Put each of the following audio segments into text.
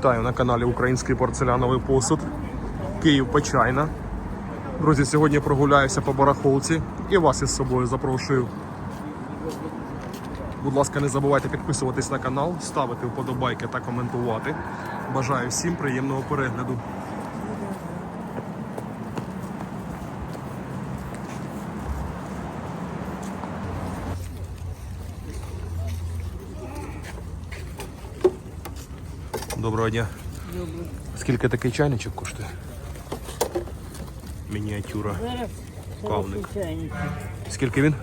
Вітаю на каналі Український порцеляновий посуд. Київ Почайна. Друзі, сьогодні прогуляюся по барахолці і вас із собою запрошую. Будь ласка, не забувайте підписуватись на канал, ставити вподобайки та коментувати. Бажаю всім приємного перегляду. Доброго дня. Скільки такий чайничок коштує? Мініатюра. Кавник. Скільки він?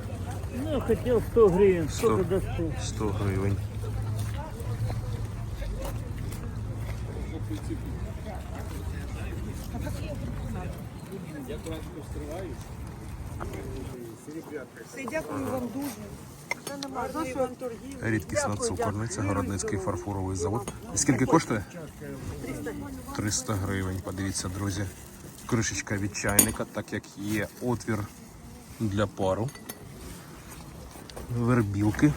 Ну, хотів 100 гривен. 100. Сколько до 100? 100 гривень. Все, дякую вам дуже. Це нема жодної вам торгівлі. Рідкісна цукорниця, Городницький фарфоровий завод. І скільки коштує? 300 гривень. Подивіться, друзі. Кришечка від чайника, так як є отвір для пару. Вербілки.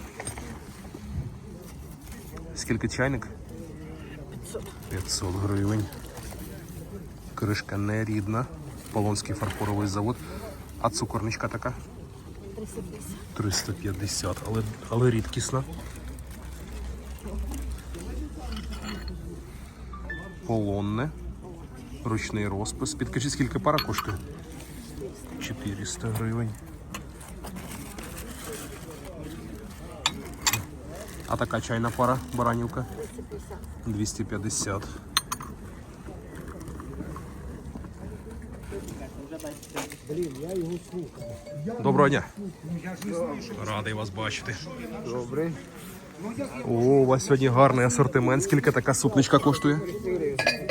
Скільки чайник? 500 гривень. Кришка нерідна. Полонський фарфоровий завод. А цукорничка така? 350, але, але рідкісна. Полонне. Ручний розпис. Підкажіть, скільки пара коштує? 400 гривень. А така чайна пара, баранівка? 250. Доброго дня. Радий вас бачити. Добрий. О, у вас сьогодні гарний асортимент. Скільки така супничка коштує?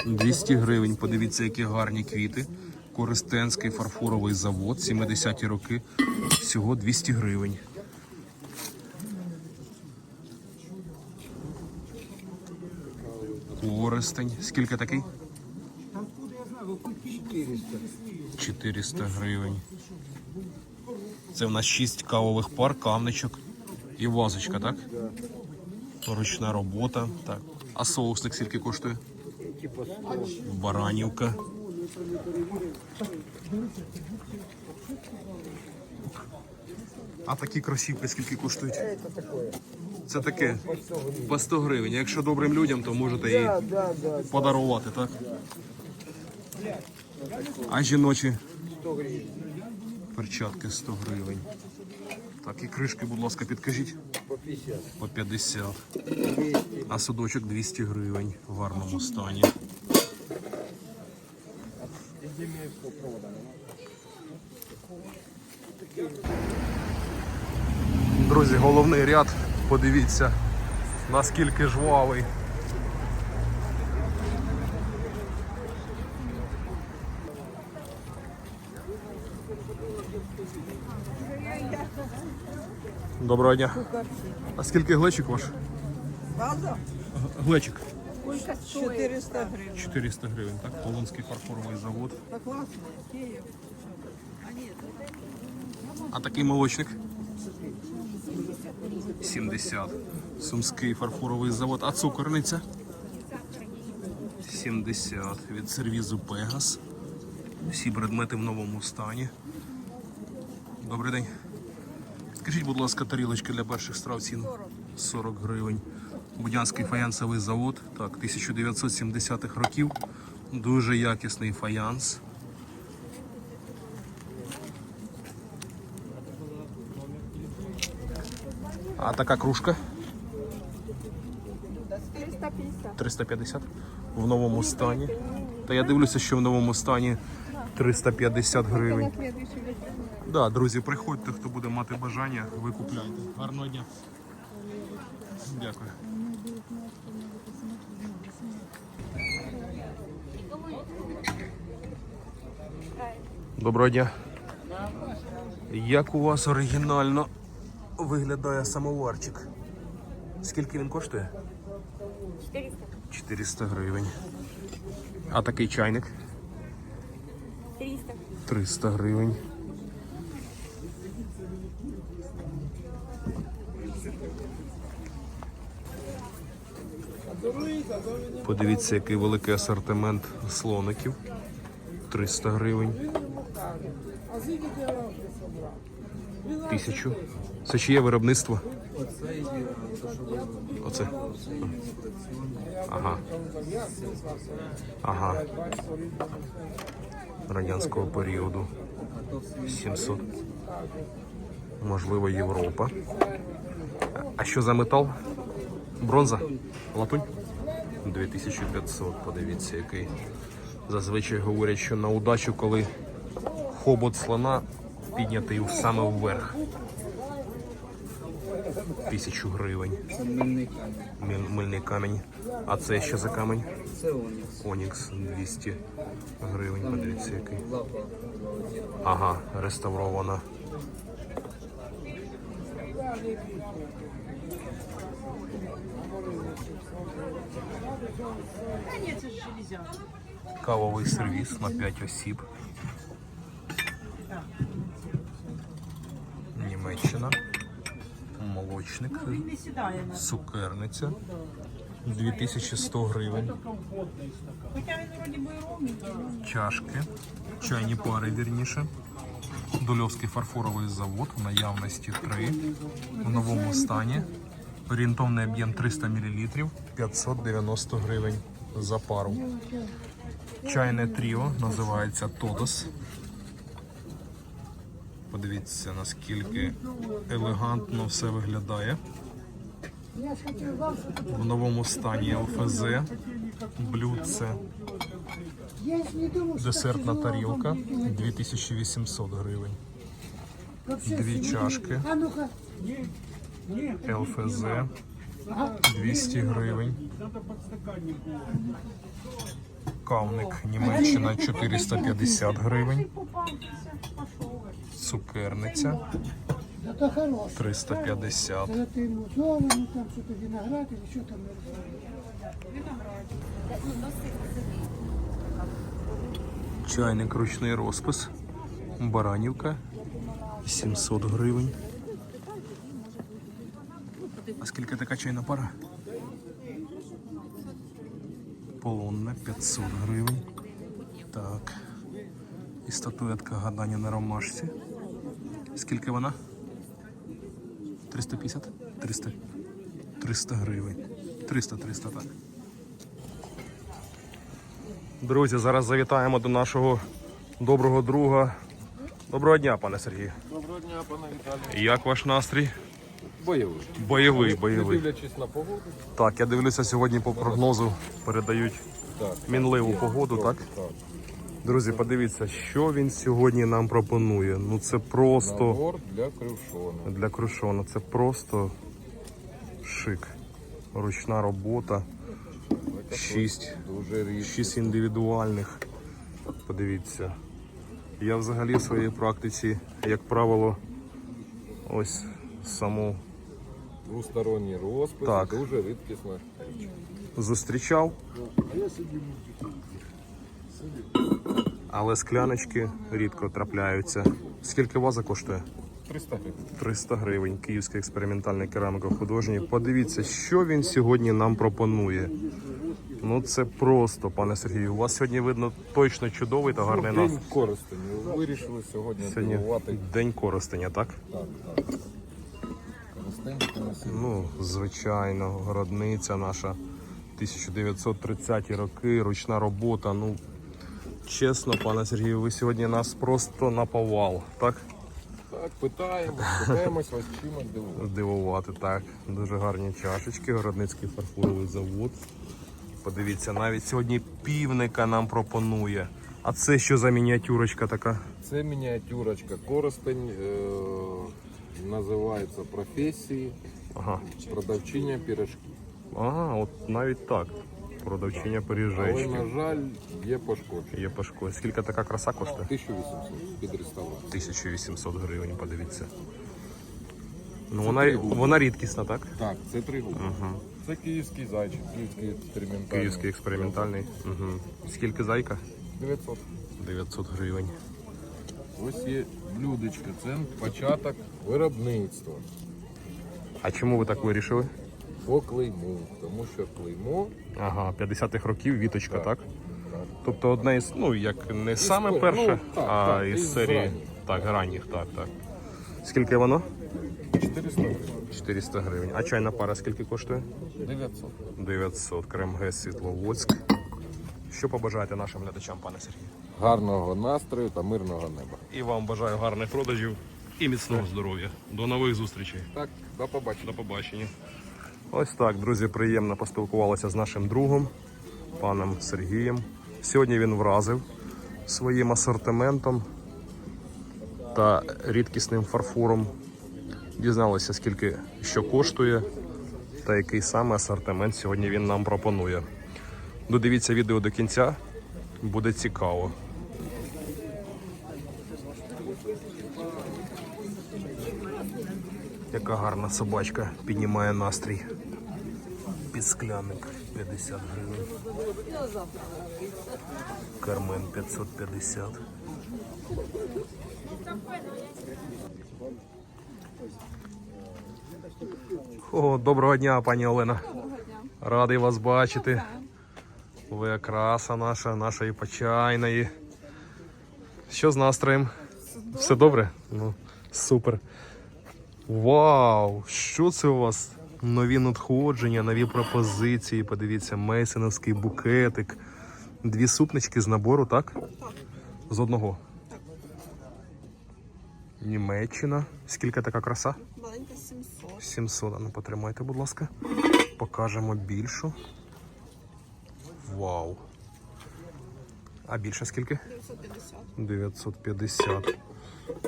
200 гривень. Подивіться, які гарні квіти. Користенський фарфоровий завод, 70-ті роки. Всього 200 гривень. Користень. Скільки такий? 400 гривень. Це в нас 6 кавових пар, кавничок і вазочка, так? Ручна робота. Так. А соусник скільки коштує? Баранівка. А такі кросівки скільки коштують? Це таке по 100 гривень. Якщо добрим людям, то можете і да. подарувати, так? А жіночі 100 гривень. перчатки 100 гривень. Так, і кришки, будь ласка, підкажіть. По 50. По 50. 200. А судочок 200 гривень в гарному стані. Друзі, головний ряд, подивіться, наскільки жвавий. Доброго дня. А скільки глечик ваш? База Глечик. 400 гривень. 400 гривень, так? Полонський фарфоровий завод. Так класно. Київ. А такий молочник? 70. Сумський фарфоровий завод. А цукорниця? 70. Від сервізу Пегас. Всі предмети в новому стані. Добрий день. Скажіть, будь ласка, тарілочки для перших страв ціну? 40 гривень. Будянський фаянсовий завод. Так, 1970-х років. Дуже якісний фаянс. А така кружка? 450. 350 в новому стані. Та я дивлюся, що в новому стані 350 гривень. Да, друзі, приходьте, хто буде мати бажання, ви купляйте. Гарного дня. Дякую. Доброго дня. Як у вас оригінально виглядає самоварчик? Скільки він коштує? 400. 400 гривень. А такий чайник? 300. 300 гривень. Подивіться, який великий асортимент слоників. 300 гривень. Тисячу. Це чиє виробництво? Оце. Ага. Ага. Радянського періоду. 700. Можливо, Європа. А що за метал? Бронза? Латунь? 2500, подивіться, який. Зазвичай говорять, що на удачу, коли хобот слона піднятий саме вверх. Тисячу гривень. Це мильний камінь. Мильний камінь. А це що за камінь? Це онікс. Онікс 200 гривень. Подивіться, який. Ага, реставрована. Кавовий сервіс на 5 осіб. Німеччина. Молочник. Цукерниця. 2100 гривень. Чашки. Чайні пари, вірніше. Дольовський фарфоровий завод в наявності 3 в новому стані. Орієнтовний об'єм 300 мл, 590 гривень за пару. Чайне тріо називається Тодос. Подивіться, наскільки елегантно все виглядає. В новому стані ЛФЗ, блюдце, десертна тарілка 2800 гривень. Дві чашки ЛФЗ 200 гривень. Кавник Німеччина 450 гривень. Цукерниця 350. Це йому золоно, там що-то виноград, или що там Чайник ручний розпис. Баранівка 700 гривень. Скільки така чайна пара? Полонна 500 гривень. Так. І статуетка гадання на ромашці. Скільки вона? 350? 300. 300 гривень. 300-300, так. Друзі, зараз завітаємо до нашого доброго друга. Доброго дня, пане Сергію. Доброго дня, пане Віталію. Як ваш настрій? Бойовий. Бойовий, Не бойовий. дивлячись на погоду. Так, я дивлюся сьогодні по прогнозу. Передають Так. мінливу погоду, так? Так. Друзі, подивіться, що він сьогодні нам пропонує. Ну це просто Набор для крюшона. для крушона. Це просто шик. Ручна робота. Шість. Шість індивідуальних. Подивіться. Я взагалі в своїй практиці, як правило, ось саму Двосторонній розпис. Так. Дуже рідкісна річ. зустрічав. Але скляночки рідко трапляються. Скільки ваза коштує? 300 гривень. 300 гривень. Київський експериментальний кераміко-художній. Подивіться, що він сьогодні нам пропонує. Ну це просто, пане Сергію. У вас сьогодні видно точно чудовий та гарний День настрій. користення. Вирішили сьогодні Сьогодні дивувати. день користення, так? Так, так. Ну, звичайно, городниця наша 1930 роки, ручна робота. Ну, чесно, пане Сергію, ви сьогодні нас просто наповал, так? Так, питаємо, питаємось вас чимось дивувати. Здивувати, так. Дуже гарні чашечки, городницький фарфоровий завод. Подивіться, навіть сьогодні півника нам пропонує. А це що за мініатюрочка така? Це мініатюрочка. Користень е- називається професії. Ага. Продавчиня пірожків. Ага, от навіть так. Продавчиня Але, пиріжечки. на жаль, є пошкодження. Є пашко. Скільки така краса коштує? 1800 під реставрацію. 1800 гривень, подивіться. Ну, вона, вона рідкісна, так? Так, це три губи. Це київський зайчик, київський експериментальний. Київський експериментальний. Угу. Скільки зайка? 900. 900 гривень. Ось є блюдечко, це початок виробництва. А чому ви так вирішили? По клейму, тому що клеймо Ага, 50-х років віточка, так? Так. Тобто одна із, ну як не саме ну, перша, так, а так, із із серії. ранніх. Так, ранніх, так, так. Скільки воно? 400 гривень. 400 гривень. А чайна пара скільки коштує? 900. 900. Кремг Світловодськ. Що побажаєте нашим глядачам, пане Сергію? Гарного настрою та мирного неба. І вам бажаю гарних продажів і міцного здоров'я. До нових зустрічей. Так, до побачення. До побачення. Ось так, друзі, приємно поспілкувалися з нашим другом, паном Сергієм. Сьогодні він вразив своїм асортиментом та рідкісним фарфором. Дізналися, скільки що коштує та який саме асортимент сьогодні він нам пропонує. Додивіться відео до кінця, буде цікаво. Яка гарна собачка піднімає настрій. Підскляник 50 гривень. Кармен 550. О, доброго дня, пані Олена. Радий вас бачити. Ви окраса наша, нашої почайної. Що з настроєм? Все добре? Ну, супер. Вау! Що це у вас? Нові надходження, нові пропозиції. Подивіться, мейсоновський букетик. Дві супнички з набору, так? Так. З одного. Німеччина. Скільки така краса? Маленька 700. 700. А Ну, потримайте, будь ласка. Покажемо більшу. Вау. А більше скільки? 950. 950.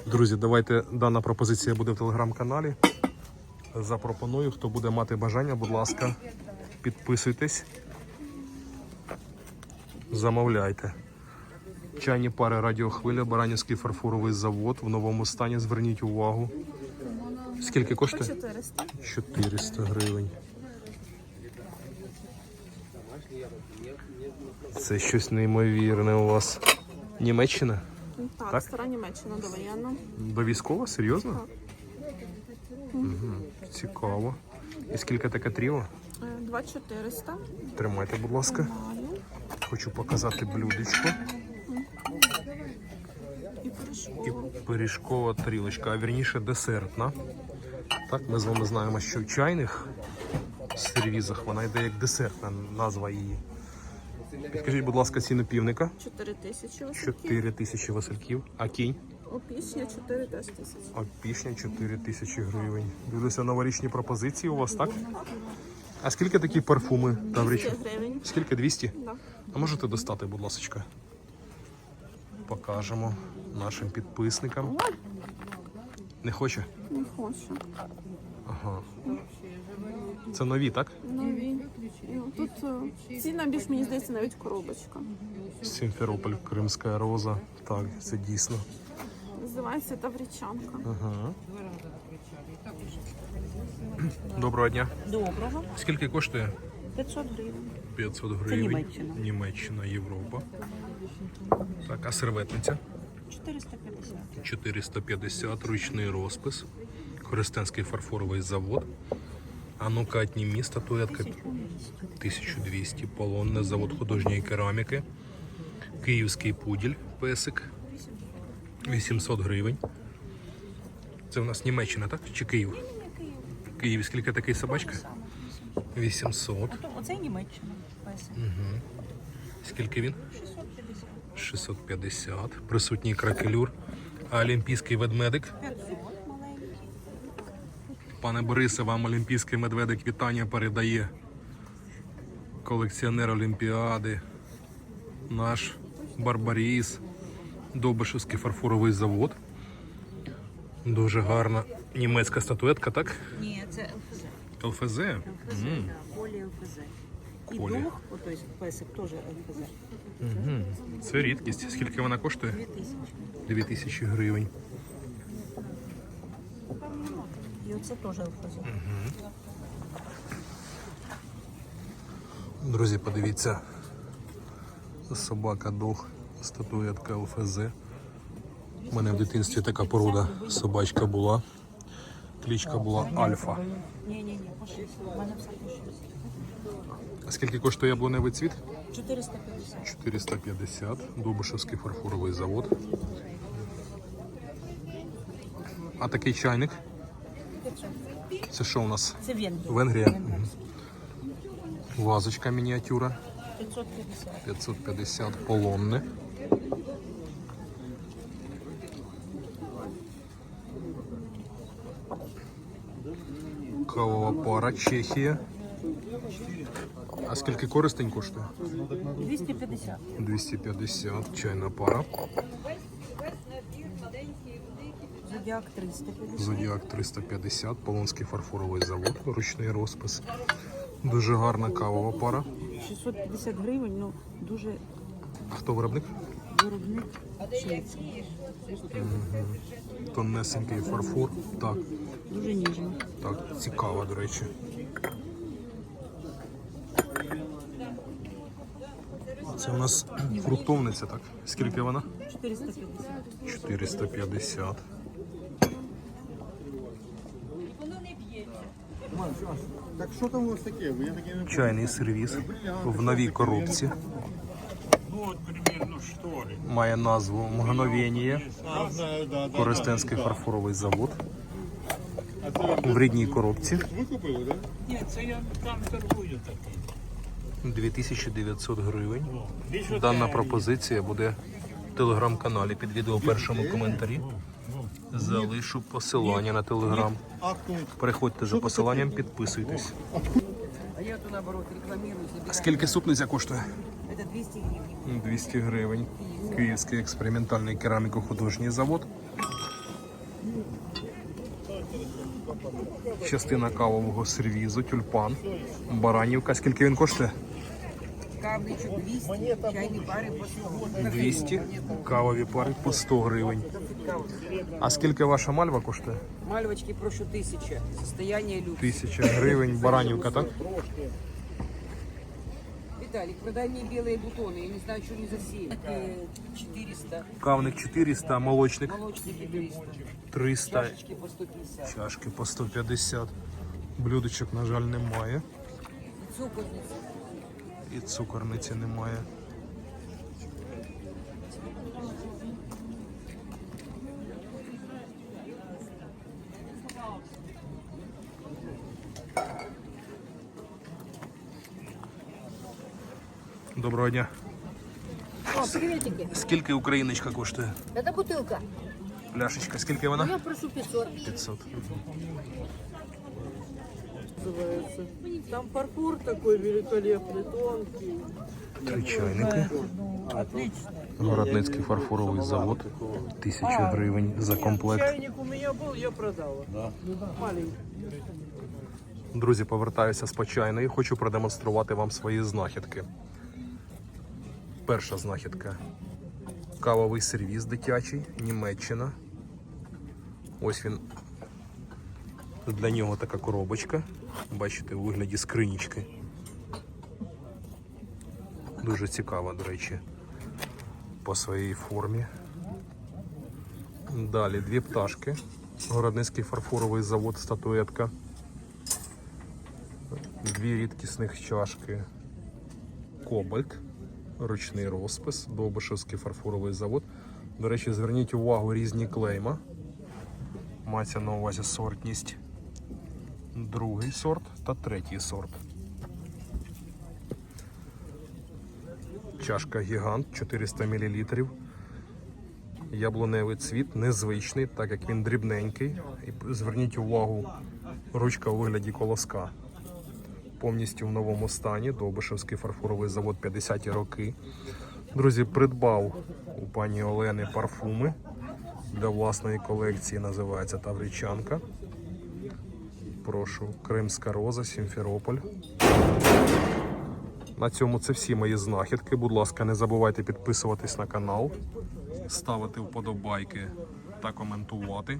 Друзі, давайте дана пропозиція буде в телеграм-каналі. Запропоную, хто буде мати бажання, будь ласка, підписуйтесь. Замовляйте. Чайні пари радіохвиля, Баранівський фарфоровий завод в новому стані. Зверніть увагу. Скільки коштує? 400. 400 гривень. Це щось неймовірне у вас. Німеччина? Так, Так? стара Німеччина довоєнна. До військова? Серйозно? Угу. Цікаво. І скільки таке тріо? Е, 2400. Тримайте, будь ласка. Далі. Хочу показати блюдечко. І І порошково. пиріжкова тарілочка, а вірніше десертна. Так, ми з вами знаємо, що в чайних сервізах вона йде як десертна назва її. Підкажіть, будь ласка, ціну півника. 4000 високів. 4 тисячі васильків, а кінь, Опішня 4 теж тисячі. а пішня 4 тисячі гривень. Дивлюся новорічні пропозиції у вас, так? А скільки такі парфуми таврічі? 200 гривень. Скільки 200? Да. А можете достати, будь ласка. Покажемо нашим підписникам. Не хоче? Не хочу. Ага. Це нові, так? Нові. Тут е, ціна більш, мені здається, навіть коробочка. Сімферополь, Кримська роза. Так, це дійсно. Називається Таврічанка. Ага. Доброго дня. Доброго. Скільки коштує? 500 гривень. 500 гривень. Німеччина. Німеччина, Європа. Так, а серветниця? 450. 450, ручний розпис. Користенський фарфоровий завод. Анукатні міст, статуетка 1200. Полонне завод художньої кераміки. Київський пуділь, песик. 800 гривень. Це у нас Німеччина, так? Чи Київ? Київ. Скільки такий собачка? 800. Оце Німеччина. Песик. Скільки він? 650. 650. Присутній кракелюр. А олімпійський ведмедик? 500 маленький. Пане Борисе, вам олімпійський медведик вітання передає колекціонер Олімпіади, наш Барбаріс, Довбишевський фарфоровий завод. Дуже гарна німецька статуетка, так? Ні, це ЛФЗ. ЛФЗ. ЛФЗ, М, да, полі ЛФЗ. І Колі. дух, тобто песик теж ЛФЗ. мгм. Це рідкість. Скільки вона коштує? 2000. 2000 гривень. І оце теж ЛФЗ. Друзі, подивіться. Собака дог, статуетка ЛФЗ. У мене в дитинстві така порода собачка була. Кличка була Альфа. Ні, ні, ні, по 6. У мене все 6. А скільки коштує яблуневий цвіт? 450. 450. Дубишевський фарфоровий завод. А такий чайник? Це що у нас? Це Венгрія. Венгрія. Вазочка мініатюра 550. 550 полонне. Кавова пара Чехія. А скільки користень коштує? 250. 250, чайна пара. Зодіак 350. Зодіак 350, Полонський фарфоровий завод, ручний розпис. Дуже гарна кавова пара. 650 гривень, ну дуже А хто виробник? виробник шведський. Тоннесенький фарфор. Так, Дуже ніжний. так, цікаво, до речі. Це у нас фруктовниця, так? Скільки вона? 450. 450. Так що там у вас таке? Я таке не Чайний сервіс в новій коробці. Має назву Мгновення. знаю, да, да. Коростенський фарфоровий завод. В рідній коробці. Ви купили, так? Ні, це я там торгую такий. 2900 гривень. Дана пропозиція буде в телеграм-каналі під відео першому коментарі. Залишу посилання на телеграм. Переходьте за посиланням, підписуйтесь. Скільки супниця коштує? Це 200 гривень. 200 гривень. Київський експериментальний кераміко-художній завод. Частина кавового сервізу, тюльпан, баранівка. Скільки він коштує? Кавничок 200, чайні пари по 100. 200. Кавові пари по 100 гривень. А скільки ваша мальва коштує? Мальвочки прошу тисяча. Состояние люкс. 1000 гривень. Баранівка, так? Виталик, продай мне белые бутоны. Я не знаю, что они засеяны. Э, 400. Кавник 400, молочник Молочники 300. 300, Чашечки по 150. чашки по 150. Блюдочок, на жаль, немає. Цукорницы. І цукорниці немає. Доброго дня. О, приветики. Скільки україночка коштує? Это бутылка. Пляшечка, скільки вона? Я прошу 500. 500. Там фарфор такой великолепный, тонкий. Три чайники. Городницький фарфоровий завод. Тисяча гривень за комплект. Чайник у меня был, я продала. Маленький. Друзі, повертаюся з почайної. Хочу продемонструвати вам свої знахідки. Перша знахідка. Кавовий сервіз дитячий, Німеччина. Ось він. Для нього така коробочка. Бачите, у вигляді скринічки. Дуже цікава, до речі, по своїй формі. Далі дві пташки. Городницький фарфоровий завод, статуетка. Дві рідкісних чашки Кобальт, ручний розпис, Довбишевський фарфоровий завод. До речі, зверніть увагу різні клейма. Мається на увазі сортність. Другий сорт та третій сорт. Чашка гігант 400 мл. Яблуневий цвіт незвичний, так як він дрібненький. І зверніть увагу, ручка у вигляді колоска повністю в новому стані. Довбишевський фарфоровий завод 50-ті роки. Друзі, придбав у пані Олени парфуми для власної колекції. Називається Тавричанка. Прошу, Кримська роза, Сімферополь. На цьому це всі мої знахідки. Будь ласка, не забувайте підписуватись на канал, ставити вподобайки та коментувати.